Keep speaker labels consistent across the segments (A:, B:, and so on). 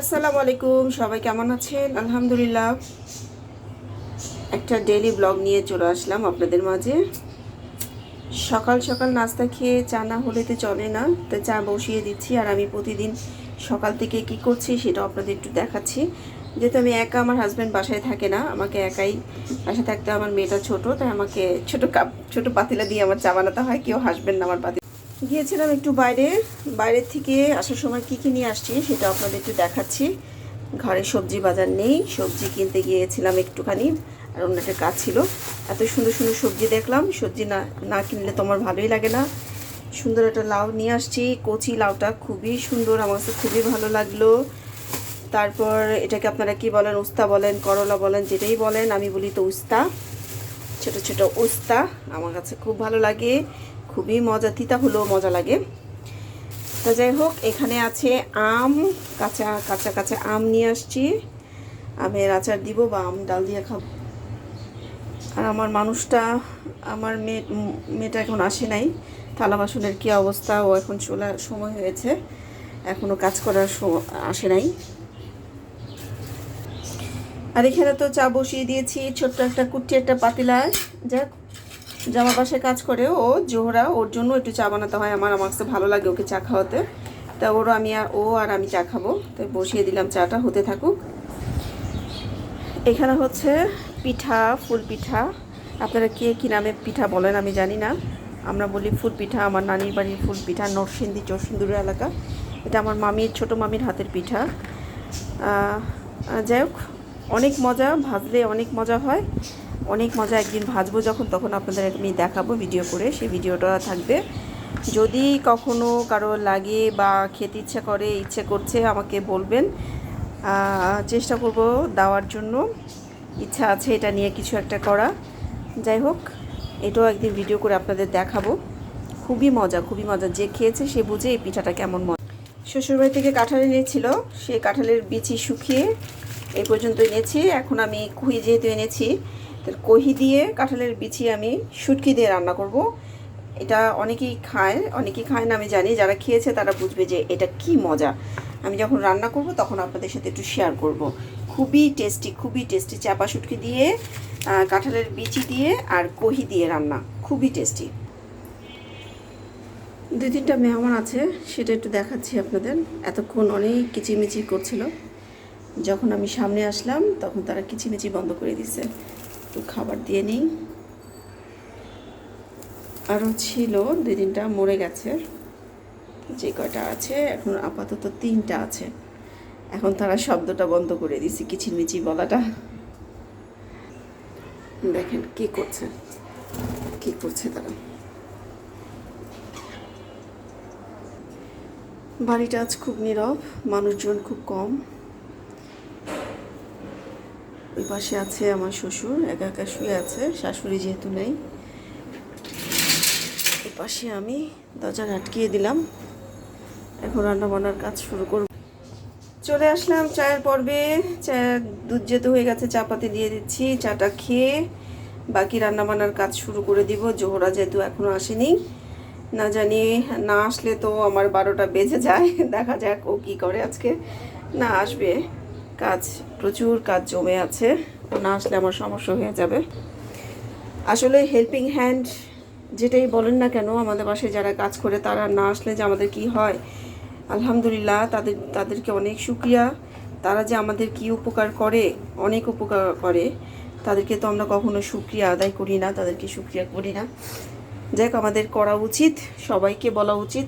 A: আসসালামু আলাইকুম, সবাই কেমন আছেন? আলহামদুলিল্লাহ। একটা ডেলি ব্লগ নিয়ে চলে আসলাম আপনাদের মাঝে। সকাল সকাল নাস্তা খেয়ে চা না হলে তো চলে না, তো চা বসিয়ে দিচ্ছি। আর আমি প্রতিদিন সকাল থেকে কি করছি সেটা আপনাদের একটু দেখাচ্ছি। যেহেতু আমি একা, আমার হাজব্যান্ড বাসায় থাকে না, আমাকে একাই বাসায় থাকতে আমার মেয়েটা ছোট, তাই আমাকে ছোট কাপ, ছোট পাতিলা দিয়ে আমার চা বানাতে হয়। কেউ হাসবেন আমার পাতিলা। গিয়েছিলাম একটু বাইরে। বাইরের থেকে আসার সময় কী কী নিয়ে আসছি সেটা আপনাদের একটু দেখাচ্ছি। ঘরে সবজি বাজার নেই, সবজি কিনতে গিয়েছিলাম একটুখানি, আর অন্য একটা কাজ ছিল। এত সুন্দর সুন্দর সবজি দেখলাম, সবজি না না কিনলে তো আমার ভালোই লাগে না। সুন্দর একটা লাউ নিয়ে আসছি, কচি লাউটা খুবই সুন্দর, আমার কাছে খুবই ভালো লাগল। তারপর এটাকে আপনারা কি বলেন, উস্তা বলেন, করলা বলেন, যেটাই বলেন, আমি বলি তো উস্তা। ছোট ছোট উস্তা, আমার কাছে খুব ভালো লাগে। খুবই মজা তিতা হলেও মজা লাগে। তো যাই হোক, এখানে আছে আম, কাঁচা কাঁচা কাঁচা আম নিয়ে আসছি। আমের আচার দিব বা আম ডাল দিয়ে খাব। আর আমার মানুষটা, আমার মেয়ে, মেয়েটা এখন আসে নাই। থালা বাসনের কী অবস্থা? ও এখন চলার সময় হয়েছে। এখনও কাজ করার আসে নাই। আর এখানে তো চা বসিয়ে দিয়েছি, ছোট্ট একটা কুট্টি, একটা পাতিলায় যাক জামা পাশে কাজ করে, ও জোহরা, ওর জন্য একটু চা বানাতে হয়। আমার আমার কাছে ভালো লাগে ওকে চা খাওয়াতে। তা ওরও আমি আর, ও আর আমি চা খাব। তাই বসিয়ে দিলাম চাটা, হতে থাকুক। এখানে হচ্ছে পিঠা, ফুল পিঠা। আপনারা কে কী নামে পিঠা বলেন আমি জানি না। আমরা বলি ফুল পিঠা, আমার নানির বাড়ির ফুল পিঠা, নরসিংদী চরসিন্দুরের এলাকা। এটা আমার মামির, ছোট মামির হাতের পিঠা। যাই হোক অনেক মজা, ভাজলে অনেক মজা হয়। অনেক মজা একদিন ভাজবো যখন, তখন আপনাদের আমি দেখাবো ভিডিও করে, সেই ভিডিওটা থাকবে। যদি কখনো কারও লাগে বা খেতে ইচ্ছা করে, ইচ্ছে করছে, আমাকে বলবেন। চেষ্টা করব দেওয়ার জন্য। ইচ্ছা আছে এটা নিয়ে কিছু একটা করা। যাই হোক, এটাও একদিন ভিডিও করে আপনাদের দেখাবো। খুবই মজা খুবই মজা। যে খেয়েছে, সে বুঝে এই পিঠাটা কেমন মজা। শ্বশুরবাড়ি থেকে কাঁঠাল এনেছিল। সেই কাঁঠালের বিচি শুকিয়ে এই পর্যন্ত এনেছি। এখন আমি কহি যেহেতু এনেছি কহি দিয়ে কাঁঠালের বিচি আমি শুটকি দিয়ে রান্না করব। এটা অনেকেই খায় অনেকেই খায় না, আমি জানি। যারা খেয়েছে তারা বুঝবে যে এটা কি মজা। আমি যখন রান্না করব তখন আপনাদের সাথে একটু শেয়ার করব। খুবই টেস্টি খুবই টেস্টি চাপা শুটকি দিয়ে কাঁঠালের বিচি দিয়ে আর কহি দিয়ে রান্না। খুবই টেস্টি দুই তিনটা মেহমান আছে, সেটা একটু দেখাচ্ছি আপনাদের। এতক্ষণ অনেক কিচিমিচি করছিল। যখন আমি সামনে আসলাম, তখন তারা কিচিমিচি বন্ধ করে দিছে। তো খাবার দিয়ে নিই। আরও ছিল, দুই তিনটা মরে গেছে। যে কয়টা আছে? এখন আপাতত তিনটা আছে। এখন তারা শব্দটা বন্ধ করে দিছে কিচিমিচি বলাটা। দেখেন কি করছে। কি করছে তারা। বাড়িটা আজ খুব নীরব, মানুষজন খুব কম। ওই পাশে আছে আমার শ্বশুর, একা একা শুয়ে আছে, শাশুড়ি যেহেতু নেই। এই পাশে আমি দরজা আটকিয়ে দিলাম। এখন রান্না বান্নার কাজ শুরু করব। চলে আসলাম চায়ের পর্বে। চা দুধ যেতে হয়ে গেছে চা পাতি দিয়ে দিচ্ছি, চাটা খেয়ে বাকি রান্না বান্নার কাজ শুরু করে দিব। জোহরা যেহেতু এখনও আসেনি, না জানি, না আসলে তো আমার বারোটা বেজে যায়। দেখা যাক ও কি করে আজকে। না আসবে। কাজ, প্রচুর কাজ জমে আছে। ও না আসলে আমার সমস্যা হয়ে যাবে। আসলে হেল্পিং হ্যান্ড যেটাই বলেন না কেন, আমাদের বাসায় যারা কাজ করে তারা না আসলে যে আমাদের কি হয়, আলহামদুলিল্লাহ তাদের, তাদেরকে অনেক শুক্রিয়া। তারা যে আমাদের কি উপকার করে, অনেক উপকার করে, তাদেরকে তো আমরা কখনো শুক্রিয়া আদায় করি না, তাদেরকে শুক্রিয়া করি না। যাক আমাদের করা উচিত, সবাইকে বলা উচিত।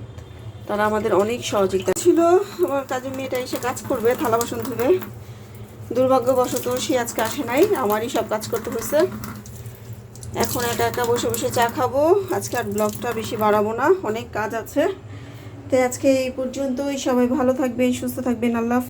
A: তারা আমাদের অনেক সহযোগিতা ছিল। আমার কাজের মেয়েটা এসে কাজ করবে থালা বাসন ধুবে। দুর্ভাগ্যবশত সে আজকে আসে নাই, আমারই সব কাজ করতে হয়েছে। এখন একা একটা বসে বসে চা খাব। আজকে আর ব্লগটা বেশি বাড়াবো না, অনেক কাজ আছে। তাই আজকে এই পর্যন্তই। সবাই ভালো থাকবেন, সুস্থ থাকবেন। আল্লাহ।